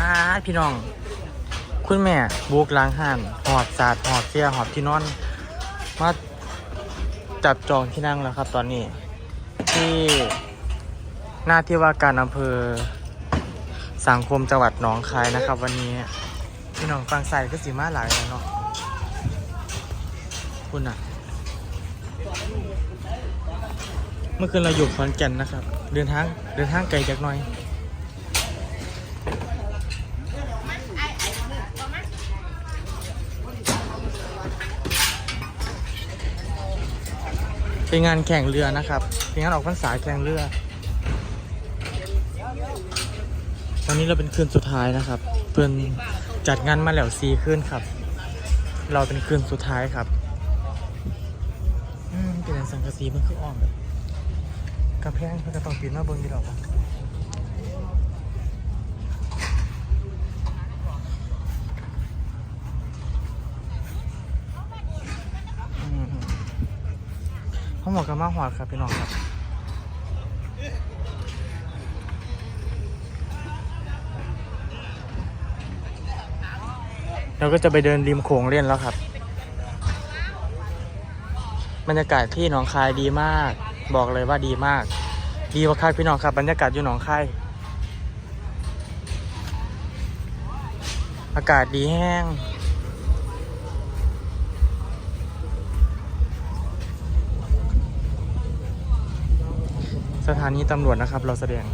ป้าพี่น้อง คุณแม่บุกล้างห้านหอบสาดหอบเสียหอบที่นอน มาจับจองที่นั่งแล้วครับ ตอนนี้ ที่หน้าที่ว่าการอำเภอ สังคมจังหวัดหนองคายนะครับ วันนี้พี่น้องฟังใส่ก็สีมาหลายแล้วเนาะคุณอะ เมื่อคืนเราอยู่ขอนแก่นนะครับ เดินทางเดินทางไกลจากหน่อย เป็นงานแข่งเรือนะครับเป็นงานออกพรรษาแข่งเรือวันนี้เราเป็นคืนสุดท้ายนะครับ เพื่อนจัดงานมาแล้วซีคืนครับ เราเป็นคืนสุดท้ายครับอืมเป็นอันสังกะสีมันคืออ่อนแบบกระแพงเพื่อนก็ต้องปีนมาเบิ้งดีหรอกวะอืม ห้องหมอกกับมาหอดครับพี่น้องครับเราก็จะไปเดินริมโขงเล่นแล้วครับ บรรยากาศที่หนองคายดีมาก บอกเลยว่าดีมาก ดีกว่าคายพี่น้องครับ บรรยากาศอยู่หนองคาย อากาศดีแห้ง สถานีตำรวจนะครับ เราแสดง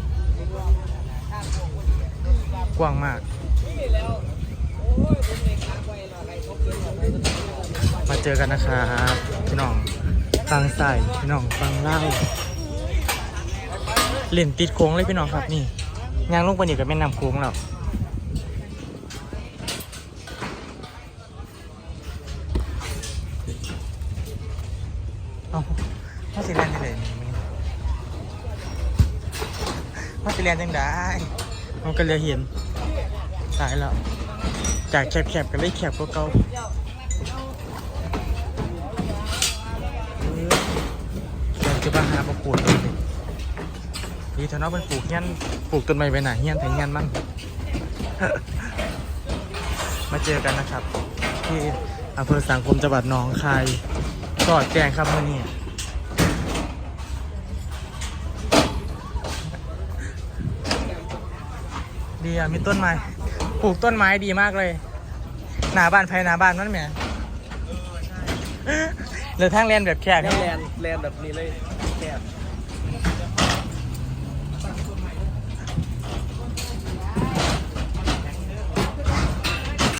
กว้างมาก มาเจอกันนะครับพี่น้องฟังใส่พี่น้องฟังเล่าเล่นติดโค้งเลยพี่น้องครับนี่ยางลงไปนี่กับแม่น้ำโค้งแล้วเอาว่าสิแลนด์ที่ไห นนี่มึงว่าสิแลนยังได้มันก็เลยเห็นตายแล้ว จากแคบๆกันเลยแคบกว่าเก่าจะมาหาปปลูกเลยดีเท่านั้นมันปลูกเงี้ยนปลูกต้นไม้ไปไหนเงี้ยนแต่เงี้ยนมันมาเจอกันนะครับ ที่อำเภอสังคมจังหวัดหนองคายก็แจ้งครับมื่อนี้ ดีอะมีต้นไม้ ปลูกต้นไม้ดีมากเลย หน้าบ้านภายหน้าบ้านนั่นแหมเหลือทางเรียนแบบแคบแลนแลนแบบนี้เลยแคบ